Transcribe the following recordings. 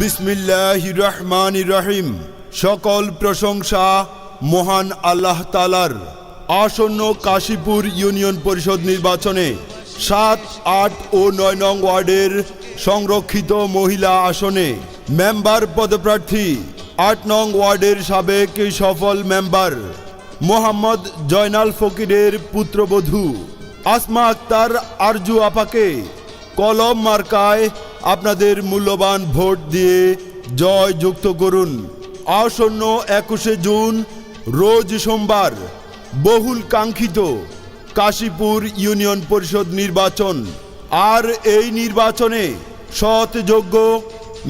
বিসমিল্লাহ রহমান রহিম সকল প্রশংসা মহান আল্লাহ তালার আসন্ন কাশীপুর ইউনিয়ন পরিষদ নির্বাচনে সাত, আট ও নয় নং ওয়ার্ডের সংরক্ষিত মহিলা আসনে মেম্বার পদপ্রার্থী, আট নং ওয়ার্ডের সাবেক সফল মেম্বার মোহাম্মদ জয়নাল ফকিরের পুত্রবধূ আসমা আক্তার আরজু আপাকে কলম মার্কায় আপনাদের মূল্যবান ভোট দিয়ে জয় যুক্ত করুন। আসন্ন একুশে জুন, রোজ সোমবার, বহুল কাঙ্ক্ষিত কাশীপুর ইউনিয়ন পরিষদ নির্বাচন। আর এই নির্বাচনে সৎ যোগ্য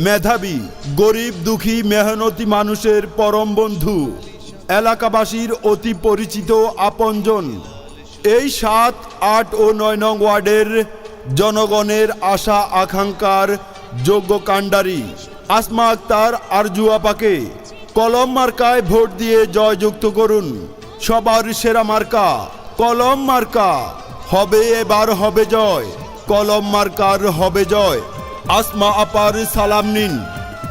মেধাবী, গরিব, দুঃখী, মেহনতি মানুষের পরম বন্ধু, এলাকাবাসীর অতি পরিচিত আপনজন। এই সাত, আট ও নয় নং ওয়ার্ডের জনগণের আশা, আকাঙ্ক্ষার যোগ্য কাণ্ডারি। আসমা আক্তার, আরজু কলম মার্কায় ভোট দিয়ে জয়যুক্ত করুন। সবার সেরা মার্কা, কলম মার্কা। হবে এবার হবে জয়, কলম মার্কার হবে জয়। আসমা আপার সালাম নিন,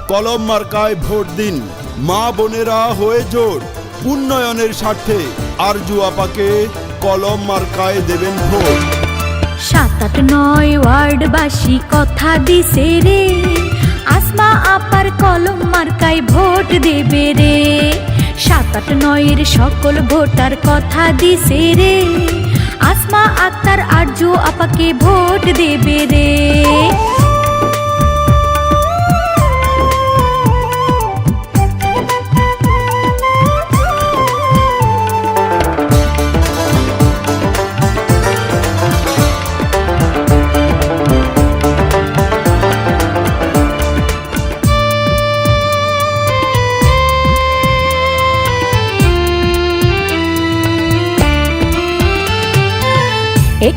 কলম মার্কায় ভোট দিন। মা বোনেরা হয়ে জোট, উন্নয়নের স্বার্থে আরজু আপাকে কলম মার্কায় দেবেন ভোট। সাত আট নয় ওয়ার্ডবাসী কথা দিছে রে। আসমা আপার কলম মার্কায় ভোট দেবে রে। সাত আট নয়ের সকল ভোটার কথা দিছে রে। আসমা আক্তার আর্য আপাকে ভোট দেবে রে।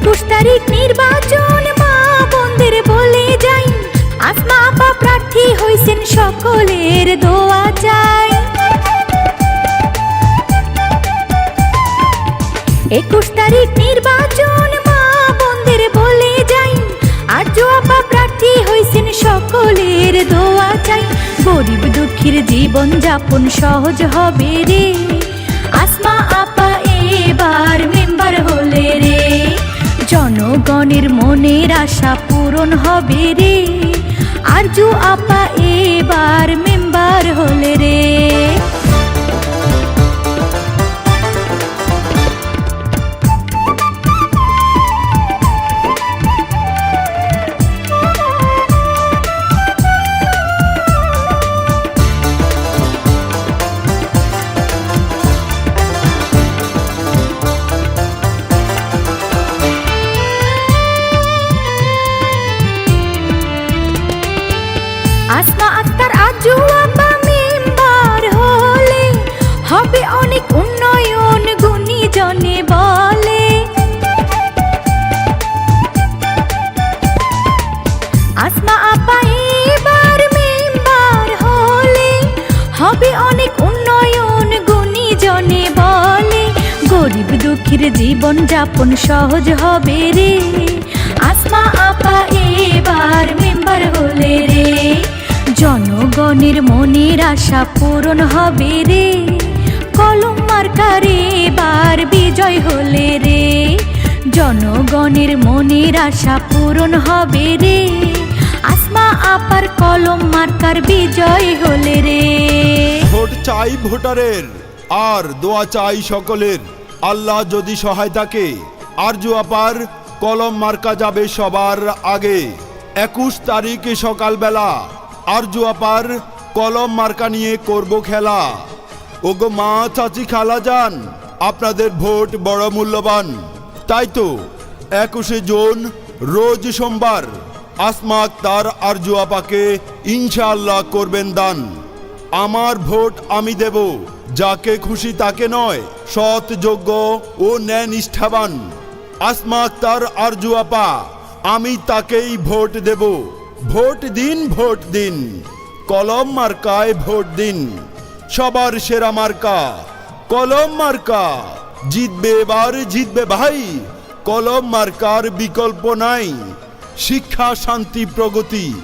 একুশ তারিখ নির্বাচন, মা বন্ধের বলে যাই। আসমা আপা প্রার্থী হইছেন সকলের দোয়া চাই। একুশ তারিখ নির্বাচন, মা বন্ধের বলে যাই। আর আপা প্রার্থী হইছেন সকলের দোয়া চাই। গরিব দুঃখীর জীবন যাপন সহজ হবে রে। আসমা আপা এবার মেম্বার হলে রে। জনগণের মনের আশা পূরণ হবে রে। আরজু আপা এবার মেম্বার হলে রে। উন্নয়ন গুণী জনে বলে। আসমা আপা মেম্বার হবে অনেক উন্নয়ন গুণী জনে বলে। গরিব দুঃখীর জীবন যাপন সহজ হবে রে। আসমা আপা এবার মেম্বার হলে রে। জনগণের মনের আশা পূরণ হবে রে। কলম মার্কার এবার বিজয় হলে রে। জনগণের মনের আশা পূরণ হবে রে। আসমা আপার কলম মার্কার বিজয় হলে রে। ভোট চাই ভোটারের, আর দোয়া চাই সকলের। আল্লাহ যদি সহায় থাকে, আরজু আপার কলম মার্কা যাবে সবার আগে। একুশ তারিখ সকালবেলা আরজু আপার কলম মার্কা নিয়ে করব খেলা। ওগো মা চাচি খালা যান, আপনাদের ভোট বড় মূল্যবান। তাই তো, একুশে জুন, রোজ সোমবার আসমা তার আরজু আপাকে ইনশাআল্লাহ করবেন দান। আমার ভোট আমি দেব, যাকে খুশি তাকে নয়, সৎ, যোগ্য ও ন্যায় নিষ্ঠাবান। আসমা তার আরজু আপা, আমি তাকেই ভোট দেব। ভোট দিন ভোট দিন, কলম মার্কায় ভোট দিন। সবার সেরা মার্কা, কলম মার্কা। জিতবে এবার, জিতবে ভাই। কলম মার্কার বিকল্প নাই। শিক্ষা, শান্তি, প্রগতি।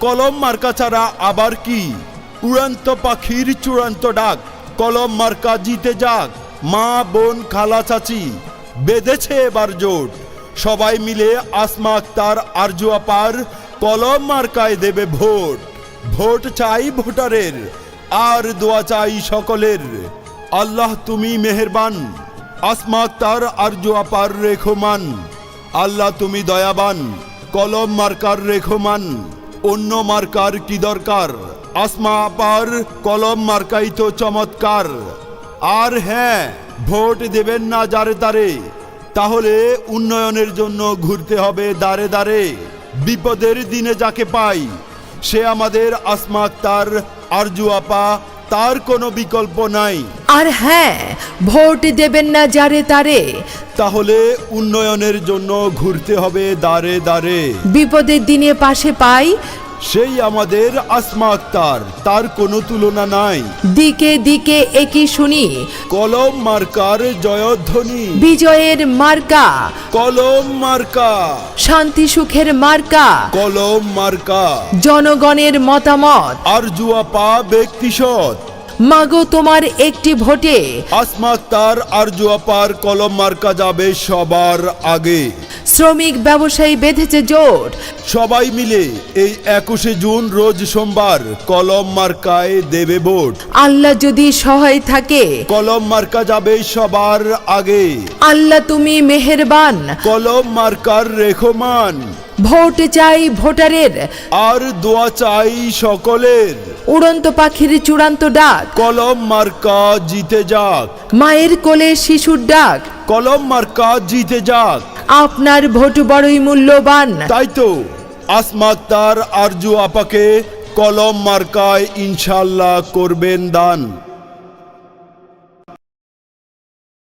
কলম মার্কা ছাড়া আবার কি? উড়ান্ত পাখির চূড়ান্ত ডাক। কলম মার্কা জিতে যাক। মা, বোন, খালা, চাচি। বেঁধেছে এবার জোট। সবাই মিলে আসমা আক্তার, আরজু আপার কলম মার্কায় দেবে ভোট। ভোট চাই ভোটারের। আর দোয়া চাই সকলের। আল্লাহ, তুমি মেহেরবান। আসমা আক্তার আরজু আপার রেখমান। আল্লাহ, তুমি দয়াবান। কলম মার্কার রেখমান। অন্য মার্কার কি দরকার? আসমা আপার কলম মার্কাই তো চমৎকার। আর হ্যাঁ ভোট দেবেন না যারে তারে। তাহলে উন্নয়নের জন্য ঘুরতে হবে দাঁড়ে দাঁড়ে বিপদের দিনে যাকে পাই, সে আমাদের আসমা আক্তার আরজু আপা তার কোনো বিকল্প নাই। আর হ্যাঁ ভোট দেবেন না যারে তারে। তাহলে উন্নয়নের জন্য ঘুরতে হবে দাঁড়ে দাঁড়ে বিপদের দিনে পাশে পাই সেই আমাদের আসমা আক্তার তার কোনো তুলনা নাই। দিকে দিকে একই শুনি। কলম মার্কার জয়ধ্বনি। বিজয়ের মার্কা। কলম মার্কা। শান্তি সুখের মার্কা। কলম মার্কা। জনগণের মতামত। আর জুয়াপা ব্যক্তি সৎ। মাগো তোমার একটি ভোটে। আসমা তার আর জুয়াপার কলম মার্কা যাবে সবার আগে। শ্রমিক ব্যবসায়ী বেঁধেছে জোট। সবাই মিলে এই একুশে জুন রোজ সোমবার কলম মার্কায় দেবে ভোট। আল্লাহ যদি সহায় থাকে। কলম মার্কা যাবে সবার আগে। আল্লাহ তুমি মেহেরবান। কলম মার্কার রেখমান। ভোট চাই ভোটারের। আর দোয়া চাই সকলের। উড়ন্ত পাখির চূড়ান্ত ডাক। কলম মার্কা জিতে যাক। মায়ের কোলে শিশুর ডাক। কলম মার্কা জিতে যাক। আপনার ভোট বড়ই মূল্যবান। তাই তো আসমাক্তার আরজু আপাকে কলম মার্কায় ইনশাল্লাহ করবেন দান।